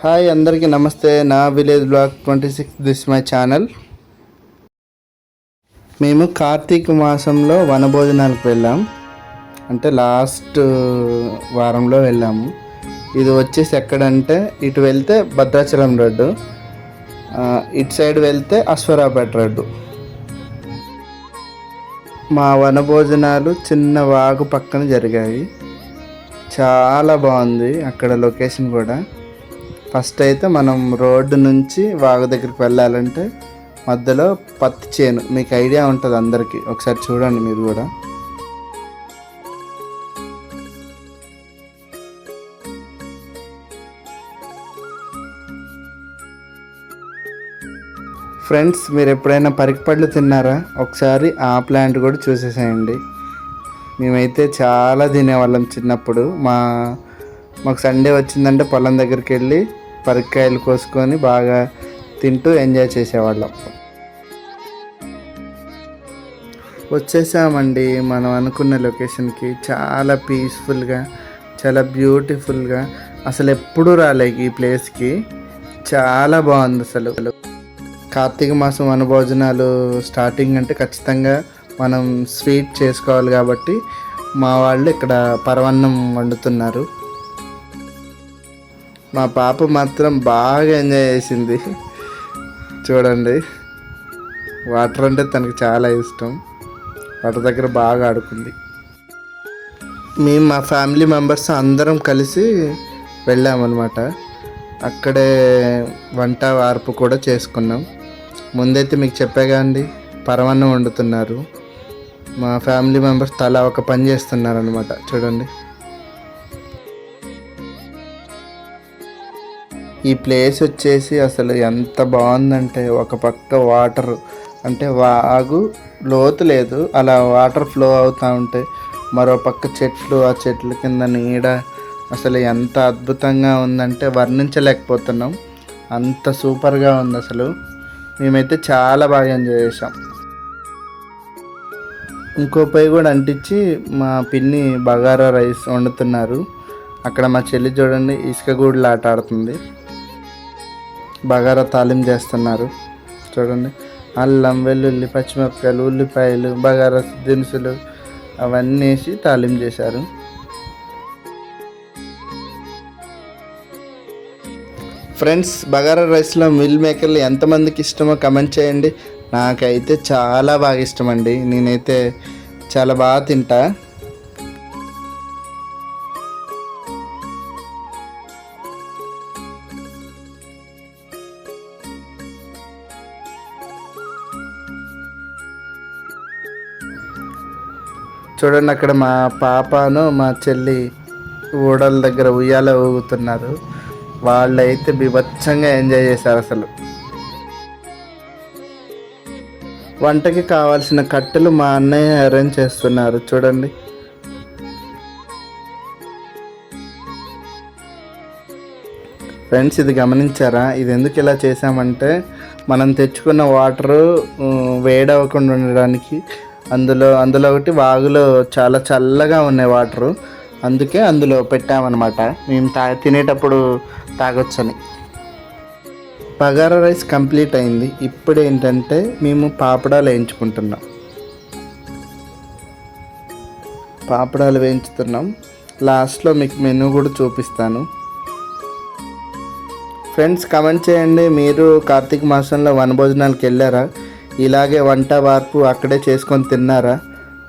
Hi అందరికీ నమస్తే. నా village block twenty six this my channel. మేము కార్తీక మాసంలో వనభోజనాలకు వెళ్ళాం. అంటే లాస్ట్ వారంలో వెళ్ళాము. ఇది వచ్చేసి ఎక్కడంటే ఇటు వెళ్తే భద్రాచలం రోడ్డు ఇటు సైడ్ వెళ్తే అశ్వరాపేట రోడ్డు. మా వనభోజనాలు చిన్న వాగు పక్కన జరిగాయి. చాలా బాగుంది అక్కడ లొకేషన్ కూడా. ఫస్ట్ అయితే మనం రోడ్డు నుంచి వాగు దగ్గరికి వెళ్ళాలంటే మధ్యలో పత్తి చేను. మీకు ఐడియా ఉంటుంది అందరికీ. ఒకసారి చూడండి మీరు కూడా. ఫ్రెండ్స్ మీరు ఎప్పుడైనా పరికిపళ్ళు తిన్నారా? ఒకసారి ఆ ప్లాంట్ కూడా చూసేసేయండి. మేమైతే చాలా తినేవాళ్ళం చిన్నప్పుడు. మా మాకు సండే వచ్చిందంటే పొలం దగ్గరికి వెళ్ళి పరికాయలు కోసుకొని బాగా తింటూ ఎంజాయ్ చేసేవాళ్ళం. వచ్చేసామండి మనం అనుకున్న లొకేషన్కి. చాలా పీస్ఫుల్గా చాలా బ్యూటిఫుల్గా. అసలు ఎప్పుడూ రాలే ఈ ప్లేస్కి. చాలా బాగుంది అసలు. కార్తీక మాసం అనుభోజనాలు స్టార్టింగ్ అంటే ఖచ్చితంగా మనం స్వీట్ చేసుకోవాలి కాబట్టి మా వాళ్ళు ఇక్కడ పరవన్నం వండుతున్నారు. మా పాప మాత్రం బాగా ఎంజాయ్ చేసింది. చూడండి. వాటర్ అంటే తనకి చాలా ఇష్టం. వాటర్ దగ్గర బాగా ఆడుకుంది. మేము మా ఫ్యామిలీ మెంబర్స్ అందరం కలిసి వెళ్ళామన్నమాట. అక్కడే వంట వార్పు కూడా చేసుకున్నాం. ముందైతే మీకు చెప్పాగా అండి పరమాన్నం వండుతున్నారు. మా ఫ్యామిలీ మెంబర్స్ తలా ఒక పని చేస్తున్నారు అనమాట చూడండి. ఈ ప్లేస్ వచ్చేసి అసలు ఎంత బాగుందంటే ఒక పక్క వాటర్ అంటే వాగు లోతు లేదు అలా వాటర్ ఫ్లో అవుతూ ఉంటే మరో పక్క చెట్లు ఆ చెట్ల కింద నీడ అసలు ఎంత అద్భుతంగా ఉందంటే వర్ణించలేకపోతున్నాం. అంత సూపర్గా ఉంది అసలు. మేమైతే చాలా బాగా ఎంజాయ్ చేసాం ఇంకో పై కూడా అంటించి మా పిన్ని బగారా రైస్ వండుతున్నారు. అక్కడ మా చెల్లి చూడండి ఇసుక గూడులు ఆట ఆడుతుంది. బగారా తాలిం చేస్తున్నారు. చూడండి. అల్లం వెల్లుల్లి పచ్చిమిరపకాయలు ఉల్లిపాయలు బగారా దినుసులు అవన్నీ వేసి తాలిం చేశారు. ఫ్రెండ్స్ బగారా రైస్లో మిల్ మేకర్లు ఎంతమందికి ఇష్టమో కమెంట్ చేయండి. నాకైతే చాలా బాగా ఇష్టం అండి నేనైతే చాలా బాగా తింటా. చూడండి అక్కడ మా పాపను మా చెల్లి ఊడల దగ్గర ఉయ్యాల ఊగుతున్నారు. వాళ్ళైతే బీభత్సంగా ఎంజాయ్ చేశారు అసలు. వంటకి కావాల్సిన కట్టెలు మా అన్నయ్య అరేంజ్ చేస్తున్నారు. చూడండి. ఫ్రెండ్స్ ఇది గమనించారా? ఇది ఎందుకు ఇలా చేసామంటే మనం తెచ్చుకున్న వాటరు వేడవకుండా ఉండడానికి అందులో అందులో ఒకటి వాగులో చాలా చల్లగా ఉన్నాయి వాటరు. అందుకే అందులో పెట్టామన్నమాట. మేము తా తినేటప్పుడు తాగొచ్చని. బగారా రైస్ కంప్లీట్ అయింది. ఇప్పుడు ఏంటంటే మేము పాపడాలు వేయించుకుంటున్నాం. పాపడాలు వేయించుతున్నాం. లాస్ట్లో మీకు మెనూ కూడా చూపిస్తాను. ఫ్రెండ్స్ కమెంట్ చేయండి. మీరు కార్తీక మాసంలో వనభోజనాలకు వెళ్ళారా? ఇలాగే వంట వార్పు అక్కడే చేసుకొని తిన్నారా?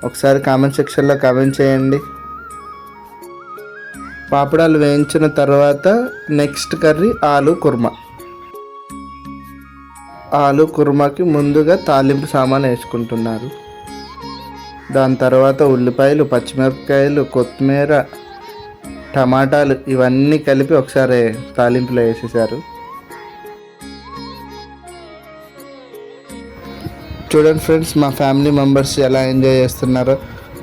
ఒకసారి కామెంట్ సెక్షన్లో కామెంట్ చేయండి. పాపడాలు వేయించిన తర్వాత నెక్స్ట్ కర్రీ ఆలు కుర్మా. ఆలు కుర్మాకి ముందుగా తాలింపు సామాన్ వేసుకుంటున్నారు. దాని తర్వాత ఉల్లిపాయలు పచ్చిమిరపకాయలు కొత్తిమీర టమాటాలు ఇవన్నీ కలిపి ఒకసారి తాలింపులో వేసేసారు చూడండి ఫ్రెండ్స్ మా ఫ్యామిలీ మెంబర్స్ ఎలా ఎంజాయ్ చేస్తున్నారో.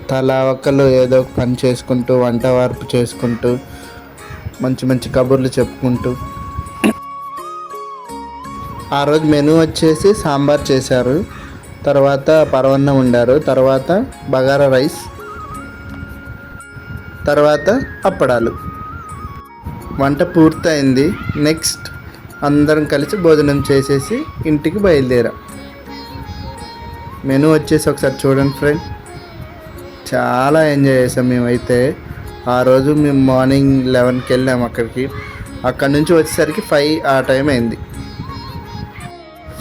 తలా ఒకళ్ళు ఏదో ఒక పని చేసుకుంటూ వంట వార్పు చేసుకుంటూ మంచి మంచి కబుర్లు చెప్పుకుంటూ. ఆ రోజు మెనూ వచ్చేసి సాంబార్ చేశారు. తర్వాత పరవన్నం ఉండారు తర్వాత బగారా రైస్. తర్వాత అప్పడాలు. వంట పూర్తయింది. నెక్స్ట్ అందరం కలిసి భోజనం చేసేసి ఇంటికి బయలుదేరాం. మెనూ వచ్చేసి ఒకసారి చూడండి ఫ్రెండ్ చాలా ఎంజాయ్ చేసాం మేమైతే. ఆ రోజు మేము మార్నింగ్ లెవెన్కి వెళ్ళాము అక్కడికి. అక్కడ నుంచి వచ్చేసరికి ఫైవ్ ఆ టైం అయింది.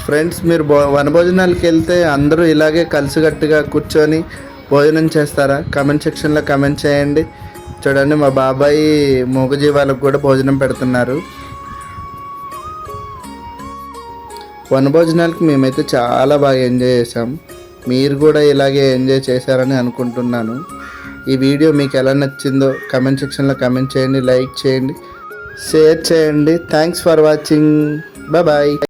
ఫ్రెండ్స్ మీరు భో వనభోజనాలకు వెళ్తే అందరూ ఇలాగే కలిసికట్టుగా కూర్చొని భోజనం చేస్తారా? కమెంట్ సెక్షన్లో కమెంట్ చేయండి. చూడండి మా బాబాయ్ మూగజీవాలకు కూడా భోజనం పెడుతున్నారు. వనభోజనాలకు మేమైతే చాలా బాగా ఎంజాయ్ చేసాం మీరు కూడా ఇలాగే ఎంజాయ్ చేశారని అనుకుంటున్నాను. ఈ వీడియో మీకు ఎలా నచ్చిందో కమెంట్ సెక్షన్లో కమెంట్ చేయండి లైక్ చేయండి షేర్ చేయండి. Thanks for watching bye